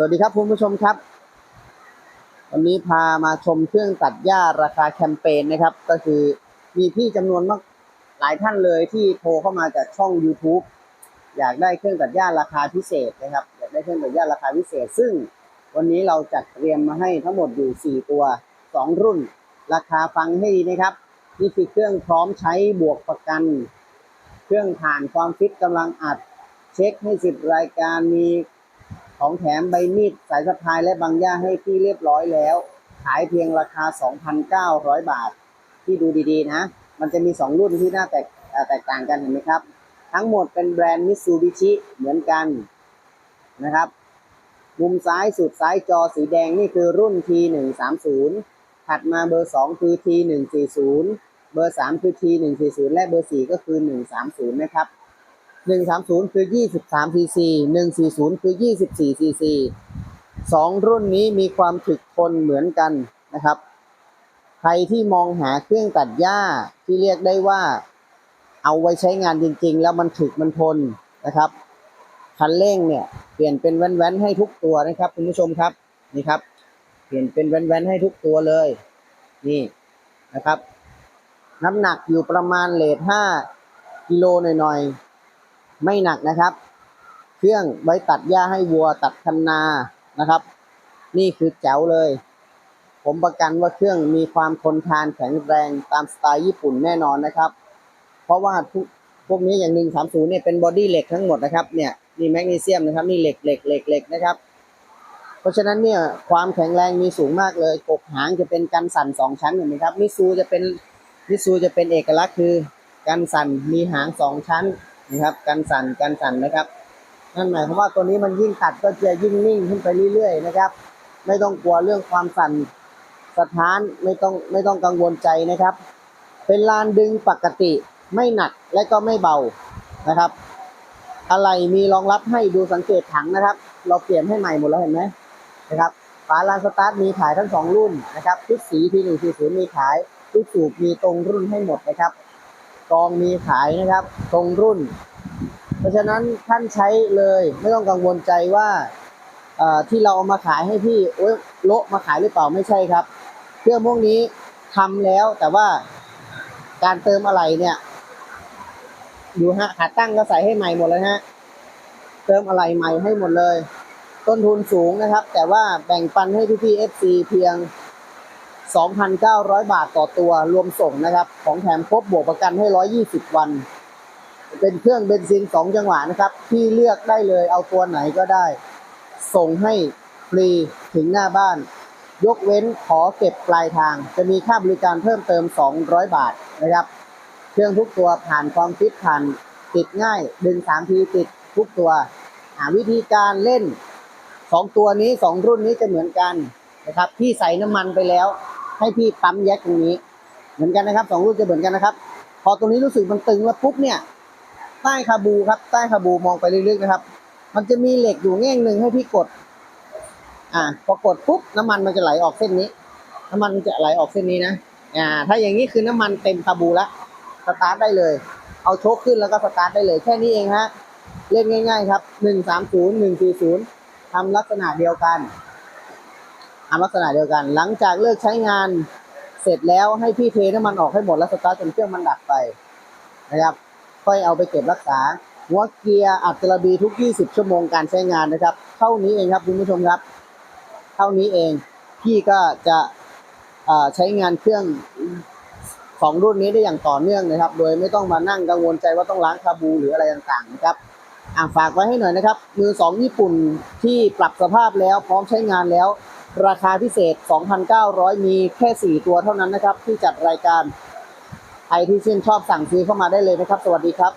สวัสดีครับคุณผู้ชมครับ วันนี้พามาชมเครื่องตัดหญ้าราคาแคมเปญนะครับ ก็คือมีพี่จำนวนมากหลายท่านเลยที่โทรเข้ามาจากช่อง YouTube อยากได้เครื่องตัดหญ้าราคาพิเศษนะครับ อยากได้เครื่องตัดหญ้าราคาพิเศษ ซึ่งวันนี้เราจัดเตรียมมาให้ทั้งหมดอยู่ 4 ตัว 2 รุ่น ราคาฟังให้ดีนะครับ นี่คือเครื่องพร้อมใช้บวกประกัน เครื่องผ่านความฟิตกำลังอัด เช็คให้สิบรายการมี ของแถมใบมีดสายสะพายและบางย่าให้ที่เรียบร้อยแล้ว ขายเพียงราคา 2,900 บาท ที่ดูดีๆนะ มันจะมี 2 รุ่นที่น่าแตกแตกต่างกันเห็นไหมครับ ทั้งหมดเป็นแบรนด์มิ t ซูบิชิเหมือนกันนะครับ มุมซ้ายสุดซ้ายจอสีแดงนี่คือรุ่น T130 ถัดมาเบอร์ 2 คือ T140 เบอร์ 3 คือ T140 และเบอร์ 4 ก็คือ 130 นะครับ 130 คือ 23 cc 140 คือ 24 cc สองรุ่นนี้มีความถึกทนเหมือนกันนะครับ ใครที่มองหาเครื่องตัดหญ้าที่เรียกได้ว่า เอาไว้ใช้งานจริง ๆ แล้วมันถึกมันทนนะครับ คันเร่งเนี่ยเปลี่ยนเป็นแว้นๆให้ทุกตัวนะครับคุณผู้ชมครับนี่ครับ เปลี่ยนเป็นแว้นๆให้ทุกตัวเลย นี่นะครับ น้ำหนักอยู่ประมาณเลท5กิโลหน่อยๆ ไม่หนักนะครับ เครื่องไว้ตัดหญ้าให้วัวตัดคันนานะครับ นี่คือแจ๋วเลย ผมประกันว่าเครื่องมีความทนทานแข็งแรงตามสไตล์ญี่ปุ่นแน่นอนนะครับ เพราะว่าทุกพวกนี้อย่างหนึ่งสามศูนย์เนี่ยเป็นบอดี้เหล็กทั้งหมดนะครับเนี่ยนี่แมกนีเซียมนะครับนี่เหล็กเหล็กเหล็กเหล็กนะครับ เพราะฉะนั้นเนี่ยความแข็งแรงมีสูงมากเลยกกหางจะเป็นกันสั่นสองชั้นเห็นไหมครับมิซูจะเป็นมิซูจะเป็นเอกลักษณ์คือกันสั่นมีหางสองชั้น นะครับกันสั่นกันสั่นนะครับนั่นหมายความว่าตัวนี้มันยิ่งตัดก็จะยิ่งนิ่งขึ้นไปเรื่อยๆนะครับ ไม่ต้องกลัวเรื่องความสั่นสถานไม่ต้องไม่ต้องกังวลใจนะครับ เป็นลานดึงปกติไม่หนักและก็ไม่เบานะครับ อะไรมีรองรับให้ดูสังเกตถังนะครับ เราเปลี่ยนให้ใหม่หมดแล้วเห็นไหมนะครับฝาลานสตาร์ทมีขายทั้งสองรุ่นนะครับชุดสีทีหนึ่งทีศูนย์มีขายชุดสูบมีตรงรุ่นให้หมดนะครับ กองมีขายนะครับ ตรงรุ่น เพราะฉะนั้นท่านใช้เลยไม่ต้องกังวลใจว่าที่เราเอามาขายให้พี่โอ๊ยโละมาขายหรือเปล่าไม่ใช่ครับ เครื่องพวกนี้ทำแล้วแต่ว่าการเติมอะไรเนี่ยดูฮะขาตั้งก็ใส่ให้ใหม่หมดเลยฮะเติมอะไรใหม่ให้หมดเลย ต้นทุนสูงนะครับ แต่ว่าแบ่งปันให้พี่ๆ FC เพียง 2,900 บาทต่อตัวรวมส่งนะครับ ของแถมครบบวกประกันให้ 120 วัน เป็นเครื่องเบนซิน 2 จังหวะนะครับ ที่เลือกได้เลยเอาตัวไหนก็ได้ ส่งให้ฟรีถึงหน้าบ้าน ยกเว้นขอเก็บปลายทาง จะมีค่าบริการเพิ่มเติม 200 บาทนะครับ เครื่องทุกตัวผ่านความฟิตผ่านติดง่าย ดึงสามทีติดทุกตัว หาวิธีการเล่นสองตัวนี้สองรุ่นนี้จะเหมือนกันนะครับพี่ใส่น้ำมันไปแล้ว ให้พี่ปั๊มแยกตรงนี้ เหมือนกันนะครับสองรุ่นจะเหมือนกันนะครับ พอตรงนี้รู้สึกมันตึงแล้วปุ๊บเนี่ย ใต้คาบูครับ ใต้คาบูมองไปเรื่อยๆนะครับ มันจะมีเหล็กอยู่แง่งหนึ่งให้พี่กด อ่าพอกดปุ๊บน้ำมันมันจะไหลออกเส้นนี้ น้ำมันมันจะไหลออกเส้นนี้นะอ่า ถ้าอย่างนี้คือน้ำมันเต็มคาบูและสตาร์ทได้เลย เอาโชคขึ้นแล้วก็สตาร์ทได้เลยแค่นี้เองฮะเล่นง่าย ๆ ครับหนึ่งสามศูนย์หนึ่งสี่ศูนย์ทำลักษณะเดียวกัน ทำลักษณะเดียวกัน หลังจากเลิกใช้งานเสร็จแล้วให้พี่เทน้ำมันออกให้หมดแล้วสตาร์ทจนเครื่องมันดับไปนะครับ ค่อยเอาไปเก็บรักษา หัวเกียร์อัตราบีทุก 20 ชั่วโมงการใช้งานนะครับ เท่านี้เองครับคุณผู้ชมครับ เท่านี้เองพี่ก็จะใช้งานเครื่องของรุ่นนี้ได้อย่างต่อเนื่องนะครับ โดยไม่ต้องมานั่งกังวลใจว่าต้องล้างคาบูหรืออะไรต่างๆนะครับอ่าฝากไว้ให้หน่อยนะครับ มือสองญี่ปุ่นที่ปรับสภาพแล้วพร้อมใช้งานแล้ว ราคาพิเศษ 2,900 มีแค่ 4 ตัวเท่านั้นนะครับ ที่จัดรายการใครที่ชื่นชอบสั่งซื้อเข้ามาได้เลยนะครับ สวัสดีครับ